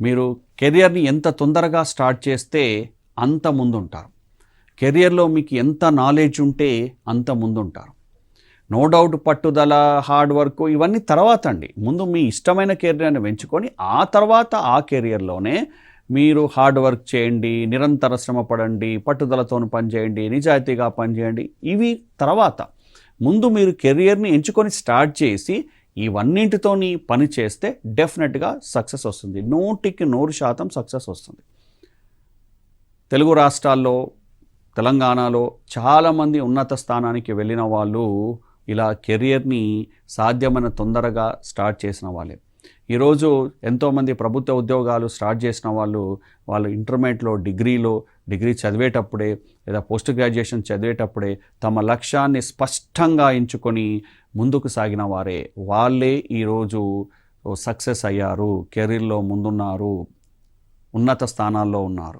మీరు కెరియర్ని ఎంత తొందరగా స్టార్ట్ చేస్తే అంత ముందుంటారు. కెరియర్లో మీకు ఎంత నాలెడ్జ్ ఉంటే అంత ముందుంటారు. నో డౌట్ పట్టుదల హార్డ్ వర్క్ ఇవన్నీ తర్వాత అండి. ముందు మీ ఇష్టమైన కెరియర్ని పెంచుకొని ఆ తర్వాత ఆ కెరియర్లోనే మీరు హార్డ్ వర్క్ చేయండి నిరంతర శ్రమ పడండి పట్టుదలతో పనిచేయండి నిజాయితీగా పనిచేయండి. ఇవి తర్వాత. ముందు మీరు కెరియర్ని ఎంచుకొని స్టార్ట్ చేసి ఇవన్నింటితోని పని చేస్తే డెఫినెట్గా సక్సెస్ వస్తుంది. నూటికి నూరు శాతం సక్సెస్ వస్తుంది. తెలుగు రాష్ట్రాల్లో తెలంగాణలో చాలామంది ఉన్నత స్థానానికి వెళ్ళిన వాళ్ళు ఇలా కెరియర్ని సాధ్యమైన తొందరగా స్టార్ట్ చేసిన వాళ్ళే. ఈరోజు ఎంతోమంది ప్రభుత్వ ఉద్యోగాలు స్టార్ట్ చేసిన వాళ్ళు వాళ్ళు ఇంటర్మీడియట్లో డిగ్రీలో డిగ్రీ చదివేటప్పుడే లేదా పోస్ట్ గ్రాడ్యుయేషన్ చదివేటప్పుడే తమ లక్ష్యాన్ని స్పష్టంగా ఎంచుకొని ముందుకు సాగిన వారే. వాళ్ళే ఈరోజు సక్సెస్ అయ్యారు కెరీర్లో ముందున్నారు ఉన్నత స్థానాల్లో ఉన్నారు.